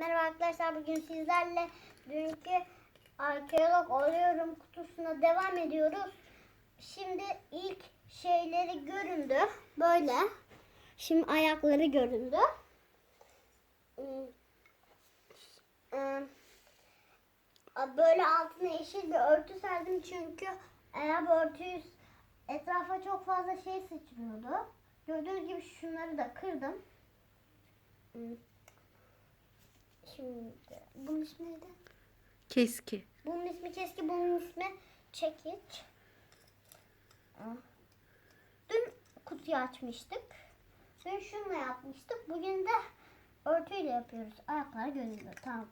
Merhaba arkadaşlar bugün sizlerle dünkü arkeolog oluyorum kutusuna devam ediyoruz. Şimdi ilk şeyleri göründü. Böyle. Şimdi ayakları göründü. Hmm. Ee, Böyle altına yeşil bir örtü serdim çünkü eğer bu örtüyü etrafa çok fazla şey sıçrıyordu. Gördüğünüz gibi şunları da kırdım. Şimdi bunun ismi neydi? Keski. Bunun ismi keski, bunun ismi çekiç. Ah. Dün kutuyu açmıştık. Dün şununla yapmıştık. Bugün de örtüyle yapıyoruz. Ayaklar görünüyor. Tamam.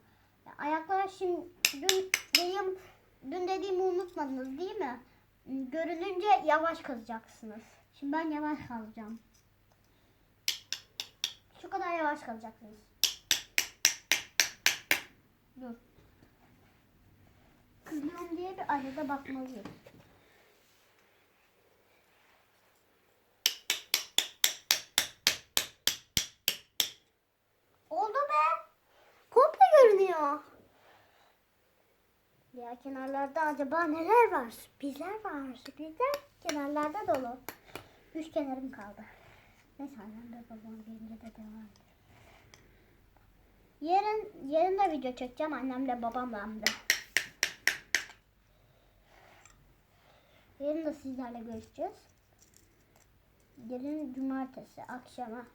Ya Ayaklar şimdi dün dediğim, dün dediğimi unutmadınız değil mi? Görününce yavaş kazacaksınız. Şimdi ben yavaş kazacağım. Şu kadar yavaş kalacaksınız. Dur. Kızıyorum diye bir arada bakmalıyız. Oldu be. Komple görünüyor. Ya kenarlarda acaba neler var? Sürprizler var. Sürprizler kenarlarda dolu. Üç kenarım kaldı. Neyse annem de babam gelince de devam edelim. Yarın, yarın da video çekeceğim annemle babamla hem de. Yarın da sizlerle görüşeceğiz. Yarın cumartesi akşama.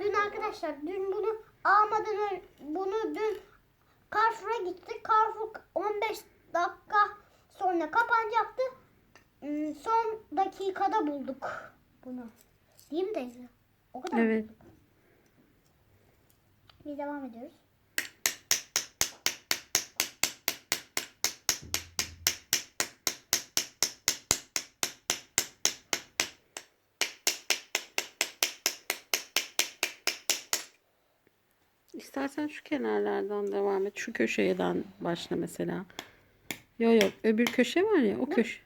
Dün arkadaşlar dün bunu almadan bunu dün Carrefour'a gittik. Carrefour 15 dakika sonra kapanacaktı. Hmm, Son dakikada bulduk bunu. Değil mi teyze? O kadar Evet. bulduk. Biz devam ediyoruz. İstersen şu kenarlardan devam et. Şu köşeden başla mesela. Yok yok öbür köşe var ya o köşe.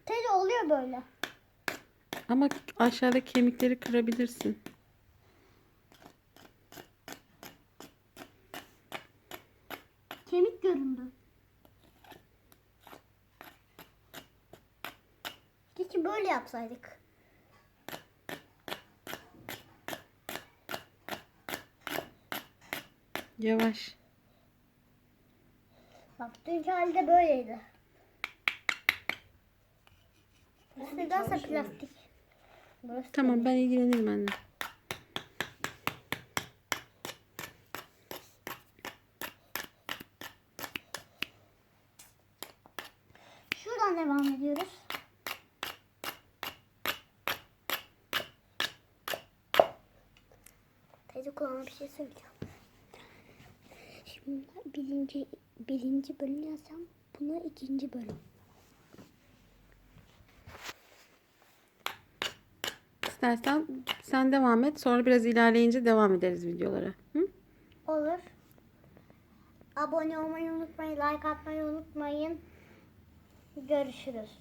Oluyor böyle. Ama aşağıda kemikleri kırabilirsin. Kemik göründü. Keşke böyle yapsaydık. Yavaş. Bak dünkü halde böyleydi. Nedense plastik. Burası Tamam ben ilgilenirim anne. Şuradan devam ediyoruz. Teyze kulağına bir şey söyleyeceğim. Şimdi birinci, birinci bölüm yazsam buna ikinci bölüm. İstersen sen devam et. Sonra biraz ilerleyince devam ederiz videolara. Hı? Olur. Abone olmayı unutmayın, like atmayı unutmayın. Görüşürüz.